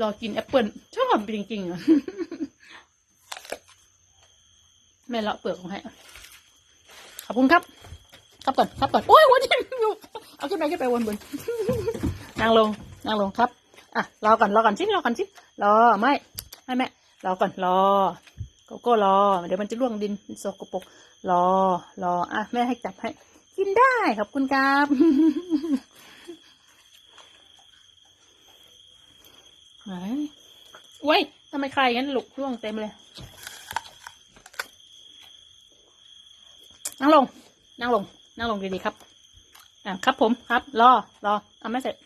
รอกินแอปเปิลชอบจริงๆอะแม่เลาะเปลือกของให้ขอบคุณครับครับก่อนครับก่อนโอ้ยวันนี้อยู่เอาขึ้นไปขึ้นไปวนบนนั่งลงนั่งลงครับ อะรอก่อนรอก่อนสิรอก่อนสิรอไม่ไม่แม่รอก่อนรอโกโก้รอเดี๋ยวมันจะร่วงดินโสกปรกรอรออะแม่ให้จับให้ กินได้ขอบคุณครับ ไหน เว้ยทำไมใครงั้นลูกร่วงเต็มเลย นั่งลง นั่งลง นั่งลงดีๆครับ อะครับผมครับ รอ รอ เอาไม่เสร็จ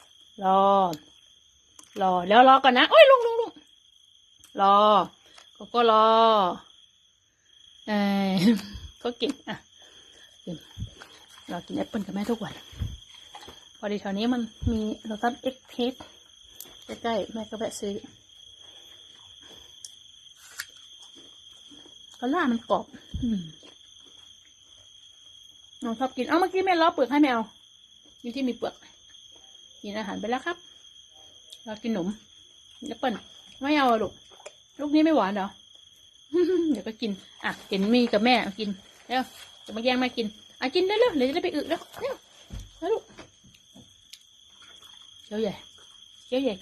รอ รอ แล้วรอก่อนนะโอ้ยลุงลุงลุงรอก็ก็รอเออก็กิน อะกินรอกินแอปเปิลกับแม่ทุกวัน พอดีแถวนี้มันมีโรตัสเอ็กเพส ใกล้ๆแม่ก็แวะซื้อก็ล่ามันกรอบอน้องชอบกิน เอาเมื่อกี้แม่ล้อเปลือกให้แมวอยู่ที่มีเปลือกกินอาหารไปแล้วครับ เรากินหนมแอปเปิ้ลไม่เอาลูก ลูกนี้ไม่หวานเหรอ เดี๋ยวก็กิน อะ เห็นมีกับแม่กินเร็วจะมาแย่งแม่กิน อะกินได้เร็วเดี๋ยวจะได้ไปอึแล้วเร็วแล้วลูกเจ้าใหญ่ เจ้าใหญ่